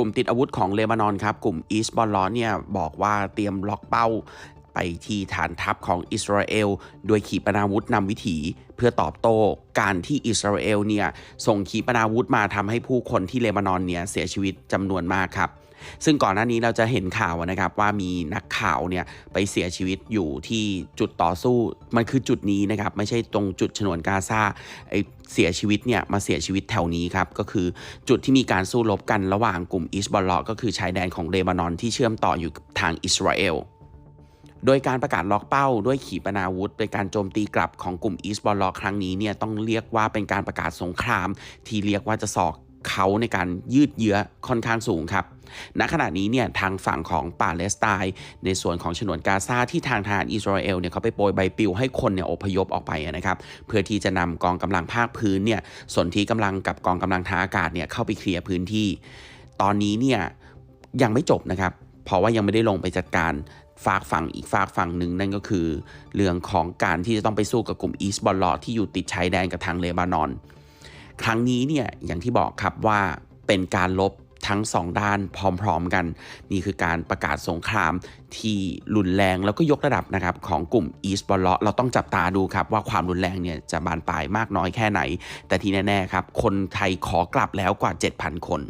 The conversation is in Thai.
ลุ่มติดอาวุธของเลบานอนครับ กลุ่มอีสบอลลอนเนี่ยบอกว่าเตรียมล็อกเป้า ไปที่ฐานทัพของอิสราเอล โดยขีปนาวุธนำวิถีเพื่อตอบโต้การที่อิสราเอลเนี่ยส่งขีปนาวุธมาทำให้ผู้คนที่เลบานอนเนี่ยเสียชีวิตจำนวนมากครับซึ่งก่อนหน้านี้เราจะเห็นข่าวนะครับว่ามีนักข่าวเนี่ยไปเสียชีวิตอยู่ที่จุดต่อสู้ มันคือจุดนี้นะครับไม่ใช่ตรงจุดฉนวนกาซาไอเสียชีวิตเนี่ยมาเสียชีวิตแถวนี้ครับก็คือจุดที่มีการสู้รบกันระหว่างกลุ่มอิสบอลลก็คือชายแดนของเลบานอนที่เชื่อมต่ออยู่กับทางอิสราเอล โดยการประกาศล็อกเป้าด้วยขีปนาวุธ โดยการโจมตีกลับของกลุ่มอีสบอลลครั้งนี้เนี่ยต้องเรียกว่าเป็นการประกาศสงคราม ที่เรียกว่าจะสอกเขาในการยืดเยื้อค่อนข้างสูงครับณขณะนี้เนี่ยทางฝั่งของปาเลสไตน์ในส่วนของฉนวนกาซาที่ทางทหารอิสราเอลเนี่ยเขาไปโปรยใบปลิวให้คนเนี่ยอพยพออกไปนะครับเพื่อที่จะนำกองกำลังภาคพื้นเนี่ยสนที่กำลังกับกองกำลังทางอากาศเนี่ยเข้าไปเคลียร์พื้นที่ ตอนนี้เนี่ยยังไม่จบนะครับเพราะว่ายังไม่ได้ลงไปจัดการ ฝากฝั่งอีกฝากฝั่งหนึ่งนั่นก็คือ เรื่องของการที่จะต้องไปสู้กับกลุ่มอีสบอลลที่อยู่ติดชายแดนกับทางเลบานอน ครั้งนี้เนี่ยอย่างที่บอกครับว่าเป็นการลบทั้งสองด้านพร้อมๆกัน นี่คือการประกาศสงครามที่รุนแรงแล้วก็ยกระดับนะครับของกลุ่มอีสบอลลเราต้องจับตาดูครับว่าความรุนแรงเนี่ยจะบานปลายมากน้อยแค่ไหน แต่ที่แน่ๆครับคนไทยขอกลับแล้วกว่า 7,000 คน